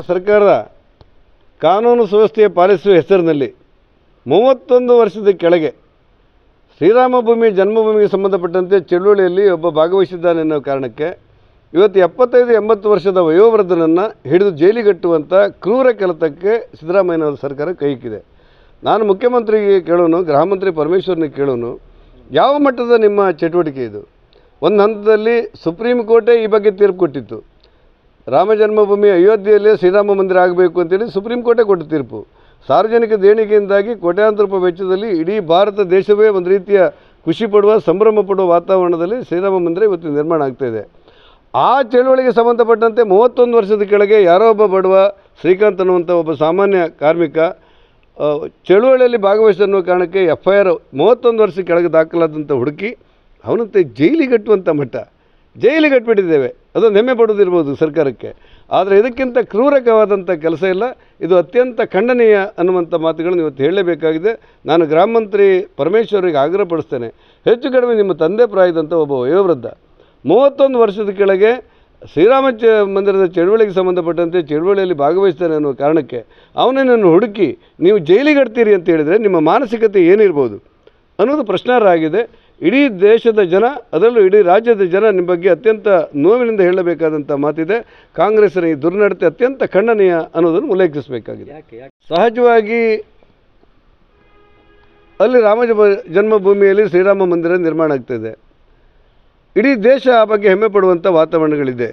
ಸರ್ಕಾರ ಕಾನೂನು ಸುವ್ಯವಸ್ಥೆಯ ಪಾಲಿಸುವ ಹೆಸರಿನಲ್ಲಿ ಮೂವತ್ತೊಂದು ವರ್ಷದ ಕೆಳಗೆ ಶ್ರೀರಾಮ ಭೂಮಿ, ಜನ್ಮಭೂಮಿಗೆ ಸಂಬಂಧಪಟ್ಟಂತೆ ಚಳುವಳಿಯಲ್ಲಿ ಒಬ್ಬ ಭಾಗವಹಿಸಿದ್ದಾನೆ ಅನ್ನೋ ಕಾರಣಕ್ಕೆ ಇವತ್ತು ಎಪ್ಪತ್ತೈದು, ಎಂಬತ್ತು ವರ್ಷದ ವಯೋವೃದ್ಧನನ್ನು ಹಿಡಿದು ಜೈಲಿಗಟ್ಟುವಂಥ ಕ್ರೂರ ಕೆಲಸಕ್ಕೆ ಸಿದ್ದರಾಮಯ್ಯನವರ ಸರ್ಕಾರ ಕೈಕಿದೆ ನಾನು ಮುಖ್ಯಮಂತ್ರಿಗೆ ಕೇಳೋನು, ಗೃಹ ಮಂತ್ರಿ ಪರಮೇಶ್ವರ್ನಿಗೆ ಕೇಳೋನು, ಯಾವ ಮಟ್ಟದ ನಿಮ್ಮ ಚಟುವಟಿಕೆ ಇದು? ಒಂದು ಹಂತದಲ್ಲಿ ಸುಪ್ರೀಂ ಕೋರ್ಟೇ ಈ ಬಗ್ಗೆ ತೀರ್ಪು ಕೊಟ್ಟಿತ್ತು. ರಾಮ ಜನ್ಮಭೂಮಿ ಅಯೋಧ್ಯೆಯಲ್ಲೇ ಶ್ರೀರಾಮ ಮಂದಿರ ಆಗಬೇಕು ಅಂತೇಳಿ ಸುಪ್ರೀಂ ಕೋರ್ಟೇ ಕೊಟ್ಟ ತೀರ್ಪು. ಸಾರ್ವಜನಿಕ ದೇಣಿಗೆಯಿಂದಾಗಿ ಕೋಟ್ಯಾಂತರ ರೂಪಾಯಿ ವೆಚ್ಚದಲ್ಲಿ ಇಡೀ ಭಾರತ ದೇಶವೇ ಒಂದು ರೀತಿಯ ಖುಷಿ ಪಡುವ, ಸಂಭ್ರಮ ಪಡುವ ವಾತಾವರಣದಲ್ಲಿ ಶ್ರೀರಾಮ ಮಂದಿರ ಇವತ್ತು ನಿರ್ಮಾಣ ಆಗ್ತಾ ಇದೆ. ಆ ಚಳುವಳಿಗೆ ಸಂಬಂಧಪಟ್ಟಂತೆ ಮೂವತ್ತೊಂದು ವರ್ಷದ ಕೆಳಗೆ ಯಾರೋ ಒಬ್ಬ ಬಡವ ಶ್ರೀಕಾಂತ್ ಅನ್ನುವಂಥ ಒಬ್ಬ ಸಾಮಾನ್ಯ ಕಾರ್ಮಿಕ ಚಳುವಳಿಯಲ್ಲಿ ಭಾಗವಹಿಸಿದ ಅನ್ನೋ ಕಾರಣಕ್ಕೆ ಎಫ್ ಐ ಆರ್ ಮೂವತ್ತೊಂದು ವರ್ಷ ಕೆಳಗೆ ದಾಖಲಾದಂಥ ಹುಡುಕಿ, ಅವನಂತೆ ಜೈಲಿಗಟ್ಟುವಂಥ ಮಟ್ಟ ಜೈಲಿಗಟ್ಬಿಟ್ಟಿದ್ದೇವೆ ಅದೊಂದು ಹೆಮ್ಮೆ ಪಡೋದಿರ್ಬೋದು ಸರ್ಕಾರಕ್ಕೆ. ಆದರೆ ಇದಕ್ಕಿಂತ ಕ್ರೂರಕವಾದಂಥ ಕೆಲಸ ಇಲ್ಲ. ಇದು ಅತ್ಯಂತ ಖಂಡನೀಯ ಅನ್ನುವಂಥ ಮಾತುಗಳನ್ನು ಇವತ್ತು ಹೇಳಲೇಬೇಕಾಗಿದೆ. ನಾನು ಗ್ರಾಮ ಮಂತ್ರಿ ಪರಮೇಶ್ವರಿಗೆ ಆಗ್ರಹಪಡಿಸ್ತೇನೆ ಹೆಚ್ಚು ಕಡಿಮೆ ನಿಮ್ಮ ತಂದೆ ಪ್ರಾಯದಂಥ ಒಬ್ಬ ವಯೋವೃದ್ಧ. ಮೂವತ್ತೊಂದು ವರ್ಷದ ಕೆಳಗೆ ಶ್ರೀರಾಮ ಚ ಮಂದಿರದ ಚಳುವಳಿಗೆ ಸಂಬಂಧಪಟ್ಟಂತೆ ಚಳುವಳಿಯಲ್ಲಿ ಭಾಗವಹಿಸ್ತಾನೆ ಅನ್ನೋ ಕಾರಣಕ್ಕೆ ಅವನನ್ನು ಹುಡುಕಿ ನೀವು ಜೈಲಿಗಡ್ತೀರಿ ಅಂತ ಹೇಳಿದರೆ ನಿಮ್ಮ ಮಾನಸಿಕತೆ ಏನಿರ್ಬೋದು ಅನ್ನೋದು ಪ್ರಶ್ನಾರ್ಹ ಆಗಿದೆ. ಇಡೀ ದೇಶದ ಜನ ಅದರಲ್ಲೂ ಇಡೀ ರಾಜ್ಯದ ಜನ ನಿಮ್ಮ ಬಗ್ಗೆ ಅತ್ಯಂತ ನೋವಿನಿಂದ ಹೇಳಬೇಕಾದಂಥ ಮಾತಿದೆ. ಕಾಂಗ್ರೆಸ್ಸಿನ ಈ ದುರ್ನಡತೆ ಅತ್ಯಂತ ಖಂಡನೀಯ ಅನ್ನೋದನ್ನು ಉಲ್ಲೇಖಿಸಬೇಕಾಗಿದೆ. ಸಹಜವಾಗಿ ಅಲ್ಲಿ ರಾಮ ಜನ್ಮಭೂಮಿಯಲ್ಲಿ ಶ್ರೀರಾಮ ಮಂದಿರ ನಿರ್ಮಾಣ ಆಗ್ತಾಯಿದೆ ಇಡೀ ದೇಶ ಆ ಬಗ್ಗೆ ಹೆಮ್ಮೆ ಪಡುವಂಥ ವಾತಾವರಣಗಳಿದೆ.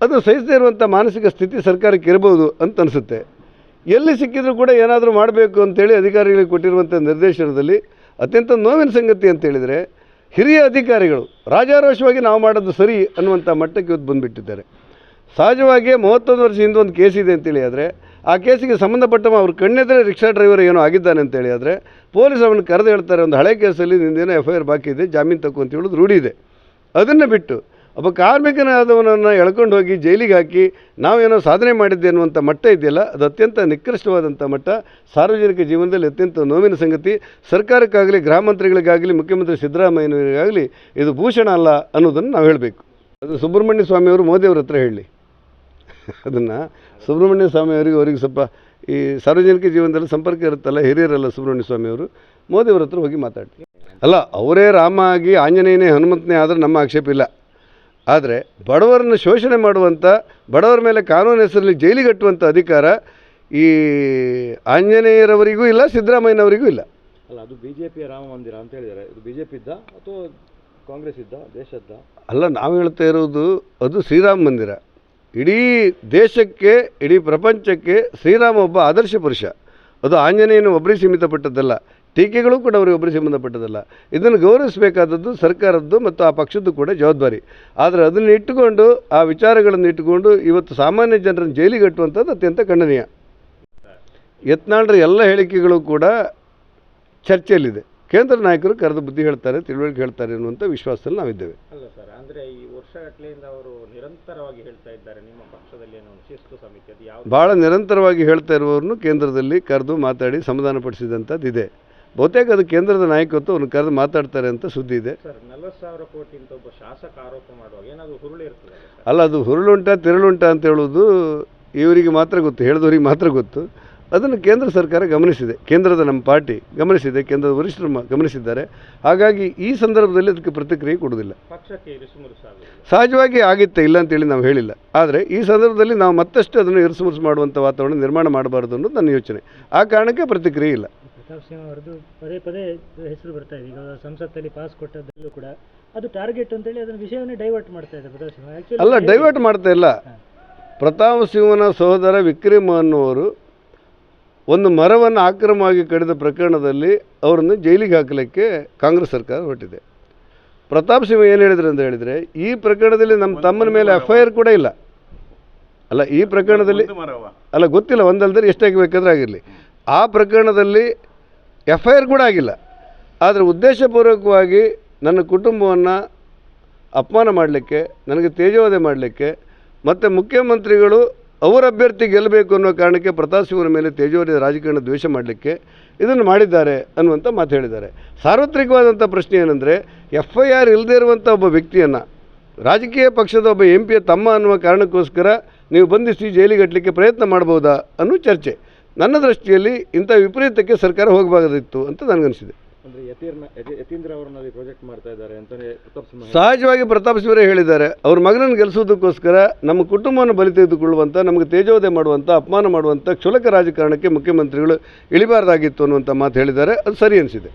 ಅದು ಸಹಿಸದೇ ಇರುವಂಥ ಮಾನಸಿಕ ಸ್ಥಿತಿ ಸರ್ಕಾರಕ್ಕೆ ಇರಬಹುದು ಅಂತ ಅನಿಸುತ್ತೆ. ಎಲ್ಲಿ ಸಿಕ್ಕಿದರೂ ಕೂಡ ಏನಾದರೂ ಮಾಡಬೇಕು ಅಂತೇಳಿ ಅಧಿಕಾರಿಗಳಿಗೆ ಕೊಟ್ಟಿರುವಂಥ ನಿರ್ದೇಶನದಲ್ಲಿ ಅತ್ಯಂತ ನೋವಿನ ಸಂಗತಿ ಅಂತೇಳಿದರೆ ಹಿರಿಯ ಅಧಿಕಾರಿಗಳು ರಾಜಾರೋಷವಾಗಿ ನಾವು ಮಾಡೋದು ಸರಿ ಅನ್ನುವಂಥ ಮಟ್ಟಕ್ಕೆ ಇವತ್ತು ಬಂದುಬಿಟ್ಟಿದ್ದಾರೆ. ಸಹಜವಾಗಿ ಮೂವತ್ತೊಂದು ವರ್ಷ ಹಿಂದೆ ಒಂದು ಕೇಸ್ ಇದೆ ಅಂತೇಳಿ ಆದರೆ, ಆ ಕೇಸಿಗೆ ಸಂಬಂಧಪಟ್ಟವ ಅವ್ರ ಕಣ್ಣೆದ್ರೆ ರಿಕ್ಷಾ ಡ್ರೈವರ್ ಏನೋ ಆಗಿದ್ದಾನೆ ಅಂತೇಳಿ ಆದರೆ, ಪೊಲೀಸ್ ಅವನು ಕರೆದು ಹೇಳ್ತಾರೆ ಒಂದು ಹಳೆ ಕೇಸಲ್ಲಿ ನಿಂದೇನೋ ಎಫ್ ಐ ಆರ್ ಬಾಕಿ ಇದೆ, ಜಾಮೀನು ತಗೋ ಅಂತ ಹೇಳೋದು ರೂಢಿ ಇದೆ. ಅದನ್ನು ಬಿಟ್ಟು ಒಬ್ಬ ಕಾರ್ಮಿಕನಾದವನನ್ನು ಎಳ್ಕೊಂಡು ಹೋಗಿ ಜೈಲಿಗೆ ಹಾಕಿ ನಾವೇನೋ ಸಾಧನೆ ಮಾಡಿದ್ದೆ ಅನ್ನುವಂಥ ಮಟ್ಟ ಇದೆಯಲ್ಲ, ಅದು ಅತ್ಯಂತ ನಿಕೃಷ್ಟವಾದಂಥ ಮಟ್ಟ. ಸಾರ್ವಜನಿಕ ಜೀವನದಲ್ಲಿ ಅತ್ಯಂತ ನೋವಿನ ಸಂಗತಿ. ಸರ್ಕಾರಕ್ಕಾಗಲಿ, ಗ್ರಾಮ ಮಂತ್ರಿಗಳಿಗಾಗಲಿ, ಮುಖ್ಯಮಂತ್ರಿ ಸಿದ್ದರಾಮಯ್ಯನವರಿಗಾಗಲಿ ಇದು ಭೂಷಣ ಅಲ್ಲ ಅನ್ನೋದನ್ನು ನಾವು ಹೇಳಬೇಕು. ಅದು ಸುಬ್ರಹ್ಮಣ್ಯ ಸ್ವಾಮಿಯವರು ಮೋದಿಯವ್ರ ಹತ್ರ ಹೇಳಿ. ಅದನ್ನು ಸುಬ್ರಹ್ಮಣ್ಯ ಸ್ವಾಮಿಯವರಿಗೆ ಅವರಿಗೆ ಸ್ವಲ್ಪ ಈ ಸಾರ್ವಜನಿಕ ಜೀವನದಲ್ಲಿ ಸಂಪರ್ಕ ಇರುತ್ತಲ್ಲ, ಹಿರಿಯರಲ್ಲ ಸುಬ್ರಹ್ಮಣ್ಯ ಸ್ವಾಮಿಯವರು, ಮೋದಿಯವ್ರ ಹತ್ರ ಹೋಗಿ ಮಾತಾಡ್ತೀವಿ. ಅಲ್ಲ, ಅವರೇ ರಾಮ ಆಗಿ ಆಂಜನೇಯನೇ ಹನುಮಂತನೇ ಆದರೆ ನಮ್ಮ ಆಕ್ಷೇಪ ಇಲ್ಲ. ಆದರೆ ಬಡವರನ್ನು ಶೋಷಣೆ ಮಾಡುವಂಥ ಬಡವರ ಮೇಲೆ ಕಾನೂನು ಹೆಸರಲ್ಲಿ ಜೈಲಿಗಟ್ಟುವಂಥ ಅಧಿಕಾರ ಈ ಆಂಜನೇಯರವರಿಗೂ ಇಲ್ಲ ಸಿದ್ದರಾಮಯ್ಯನವರಿಗೂ ಇಲ್ಲ. ಅಲ್ಲ ಅದು ಬಿ ಜೆ ಪಿಯ ರಾಮ ಮಂದಿರ ಅಂತ ಹೇಳಿದ್ದಾರೆ. ಇದು ಪಿ ಇದ್ದ ಅಥವಾ ಕಾಂಗ್ರೆಸ್ ಇದ್ದ ದೇಶದ್ದ ಅಲ್ಲ ನಾವು ಹೇಳ್ತಾ ಇರೋದು ಅದು ಶ್ರೀರಾಮ ಮಂದಿರ. ಇಡೀ ದೇಶಕ್ಕೆ ಇಡೀ ಪ್ರಪಂಚಕ್ಕೆ ಶ್ರೀರಾಮ ಒಬ್ಬ ಆದರ್ಶ ಪುರುಷ. ಅದು ಆಂಜನೇಯನ ಒಬ್ಬರಿಗೆ ಸೀಮಿತಪಟ್ಟದ್ದಲ್ಲ. ಟೀಕೆಗಳು ಕೂಡ ಅವರಿಗೆ ಒಬ್ಬರಿಗೆ ಸಂಬಂಧಪಟ್ಟದಲ್ಲ ಇದನ್ನು ಗೌರವಿಸಬೇಕಾದದ್ದು ಸರ್ಕಾರದ್ದು ಮತ್ತು ಆ ಪಕ್ಷದ್ದು ಕೂಡ ಜವಾಬ್ದಾರಿ. ಆದರೆ ಅದನ್ನು ಇಟ್ಟುಕೊಂಡು ಆ ವಿಚಾರಗಳನ್ನು ಇಟ್ಟುಕೊಂಡು ಇವತ್ತು ಸಾಮಾನ್ಯ ಜನರನ್ನು ಜೈಲಿಗೆ ಕಟ್ಟುವಂಥದ್ದು ಅತ್ಯಂತ ಖಂಡನೀಯ. ಯತ್ನಾಳ್ರ ಎಲ್ಲ ಹೇಳಿಕೆಗಳು ಕೂಡ ಚರ್ಚೆಯಲ್ಲಿದೆ. ಕೇಂದ್ರ ನಾಯಕರು ಕರೆದು ಬುದ್ಧಿ ಹೇಳ್ತಾರೆ ತಿಳುವಳಿಕೆ ಹೇಳ್ತಾರೆ ಅನ್ನುವಂಥ ವಿಶ್ವಾಸದಲ್ಲಿ ನಾವಿದ್ದೇವೆ. ಅಲ್ಲ ಸರ್ ಅಂದರೆ ಈ ವರ್ಷಗಟ್ಟಲೆಯಿಂದ ಅವರು ನಿರಂತರವಾಗಿ ಹೇಳ್ತಾ ಇದ್ದಾರೆ ನಿಮ್ಮ ಪಕ್ಷದಲ್ಲಿ ಏನೋ ಶಿಸ್ತು ಸಮಿತಿ ಅದು ಯಾವ ಭಾಳ ನಿರಂತರವಾಗಿ ಹೇಳ್ತಾ ಇರುವವ್ರನ್ನು ಕೇಂದ್ರದಲ್ಲಿ ಕರೆದು ಮಾತಾಡಿ ಸಮಾಧಾನಪಡಿಸಿದಂಥದ್ದು ಇದೆ ಬಹುತೇಕ ಅದು ಕೇಂದ್ರದ ನಾಯಕತ್ವ ಅವ್ರನ್ನ ಕರೆದು ಮಾತಾಡ್ತಾರೆ ಅಂತ ಸುದ್ದಿ ಇದೆ. ಅಲ್ಲ ಅದು ಹುರುಳುಂಟ ತಿರುಳುಂಟ ಅಂತ ಹೇಳೋದು ಇವರಿಗೆ ಮಾತ್ರ ಗೊತ್ತು ಹೇಳಿದವರಿಗೆ ಮಾತ್ರ ಗೊತ್ತು. ಅದನ್ನು ಕೇಂದ್ರ ಸರ್ಕಾರ ಗಮನಿಸಿದೆ ಕೇಂದ್ರದ ನಮ್ಮ ಪಾರ್ಟಿ ಗಮನಿಸಿದೆ ಕೇಂದ್ರದ ವರಿಷ್ಠರು ಗಮನಿಸಿದ್ದಾರೆ. ಹಾಗಾಗಿ ಈ ಸಂದರ್ಭದಲ್ಲಿ ಅದಕ್ಕೆ ಪ್ರತಿಕ್ರಿಯೆ ಕೊಡೋದಿಲ್ಲ ಇರಿಸುಮುರುಸಾಗುವುದು ಸಹಜವಾಗಿ ಆಗಿತ್ತೆ ಇಲ್ಲ ಅಂತೇಳಿ ನಾವು ಹೇಳಿಲ್ಲ. ಆದರೆ ಈ ಸಂದರ್ಭದಲ್ಲಿ ನಾವು ಮತ್ತಷ್ಟು ಅದನ್ನು ಇರಿಸುಮುರಿಸು ಮಾಡುವಂಥ ವಾತಾವರಣ ನಿರ್ಮಾಣ ಮಾಡಬಾರ್ದು ಅನ್ನೋದು ನನ್ನ ಯೋಚನೆ. ಆ ಕಾರಣಕ್ಕೆ ಪ್ರತಿಕ್ರಿಯೆ ಇಲ್ಲ. ಸಿಂಹ ಅವರದ್ದು ಪದೇ ಪದೇ ಹೆಸರು ಬರ್ತಾ ಇದೆ. ಈಗ ಸಂಸತ್ತಲ್ಲಿ ಪಾಸ್ ಕೊಟ್ಟದ್ದಲ್ಲೂ ಕೂಡ ಅದು ಟಾರ್ಗೆಟ್ ಅಂತೇಳಿ ಅದನ್ನ ವಿಷಯವನ್ನೇ ಡೈವರ್ಟ್ ಮಾಡ್ತಾ ಇದೆ ಪ್ರತಾಪ್ ಸಿಂಹ. ಅಲ್ಲ ಡೈವರ್ಟ್ ಮಾಡ್ತಾ ಇಲ್ಲ. ಪ್ರತಾಪ್ ಸಿಂಹನ ಸಹೋದರ ವಿಕ್ರಮ್ ಅನ್ನುವರು ಒಂದು ಮರವನ್ನು ಆಕ್ರಮವಾಗಿ ಕಡಿದ ಪ್ರಕರಣದಲ್ಲಿ ಅವರನ್ನು ಜೈಲಿಗೆ ಹಾಕಲಿಕ್ಕೆ ಕಾಂಗ್ರೆಸ್ ಸರ್ಕಾರ ಹೊರಟಿದೆ. ಪ್ರತಾಪ್ ಸಿಂಹ ಏನು ಹೇಳಿದ್ರು ಅಂತ ಹೇಳಿದರೆ ಈ ಪ್ರಕರಣದಲ್ಲಿ ನಮ್ಮ ತಮ್ಮನ ಮೇಲೆ ಎಫ್ ಐ ಆರ್ ಕೂಡ ಇಲ್ಲ. ಅಲ್ಲ ಈ ಪ್ರಕರಣದಲ್ಲಿ ಅಲ್ಲ ಗೊತ್ತಿಲ್ಲ ಒಂದಲ್ದರೆ ಎಷ್ಟಾಗಬೇಕಾದ್ರೆ ಆಗಿರಲಿ. ಆ ಪ್ರಕರಣದಲ್ಲಿ ಎಫ್ ಐ ಆರ್ ಕೂಡ ಆಗಿಲ್ಲ. ಆದರೆ ಉದ್ದೇಶಪೂರ್ವಕವಾಗಿ ನನ್ನ ಕುಟುಂಬವನ್ನು ಅಪಮಾನ ಮಾಡಲಿಕ್ಕೆ, ನನಗೆ ತೇಜೋವಧೆ ಮಾಡಲಿಕ್ಕೆ, ಮತ್ತು ಮುಖ್ಯಮಂತ್ರಿಗಳು ಅವರ ಅಭ್ಯರ್ಥಿ ಗೆಲ್ಲಬೇಕು ಅನ್ನೋ ಕಾರಣಕ್ಕೆ ಪ್ರತಾಪ್ ಸಿಂಹರ ಮೇಲೆ ತೇಜೋವಧೆ ರಾಜಕೀಯ ದ್ವೇಷ ಮಾಡಲಿಕ್ಕೆ ಇದನ್ನು ಮಾಡಿದ್ದಾರೆ ಅನ್ನುವಂಥ ಮಾತು ಹೇಳಿದ್ದಾರೆ. ಸಾರ್ವತ್ರಿಕವಾದಂಥ ಪ್ರಶ್ನೆ ಏನಂದರೆ ಎಫ್ ಐ ಆರ್ ಇಲ್ಲದೇ ಇರುವಂಥ ಒಬ್ಬ ವ್ಯಕ್ತಿಯನ್ನು, ರಾಜಕೀಯ ಪಕ್ಷದ ಒಬ್ಬ ಎಂ ಪಿಯ ತಮ್ಮ ಅನ್ನುವ ಕಾರಣಕ್ಕೋಸ್ಕರ ನೀವು ಬಂಧಿಸಿ ಜೈಲಿಗಟ್ಟಲಿಕ್ಕೆ ಪ್ರಯತ್ನ ಮಾಡ್ಬೋದಾ ಅನ್ನೋ ಚರ್ಚೆ. ನನ್ನ ದೃಷ್ಟಿಯಲ್ಲಿ ಇಂಥ ವಿಪರೀತಕ್ಕೆ ಸರ್ಕಾರ ಹೋಗಬಾರದಿತ್ತು ಅಂತ ನನಗನ್ನಿಸಿದೆ ಅಂದ್ರೆ ಯತೀರ್ನ ಯತಿ- ಯತೀಂದ್ರ ಅವರನ್ನ ಅಲ್ಲಿ ಪ್ರೊಜೆಕ್ಟ್ ಮಾಡ್ತಾ ಇದ್ದಾರೆ ಅಂತಾನೆ ಪ್ರತಾಪ್ ಸಿಂಹ. ಸಹಜವಾಗಿ ಪ್ರತಾಪ್ ಶಿವರೇ ಹೇಳಿದ್ದಾರೆ ಅವ್ರ ಮಗನನ್ನು ಗೆಲ್ಲಿಸೋದಕ್ಕೋಸ್ಕರ ನಮ್ಮ ಕುಟುಂಬವನ್ನು ಬಲಿ ತೆಗೆದುಕೊಳ್ಳುವಂಥ ನಮಗೆ ತೇಜೋದಯ ಮಾಡುವಂಥ ಅಪಮಾನ ಮಾಡುವಂಥ ಕ್ಷುಲಕ ರಾಜಕಾರಣಕ್ಕೆ ಮುಖ್ಯಮಂತ್ರಿಗಳು ಇಳಿಬಾರ್ದಾಗಿತ್ತು ಅನ್ನುವಂಥ ಮಾತು ಹೇಳಿದ್ದಾರೆ ಅದು ಸರಿ ಅನಿಸಿದೆ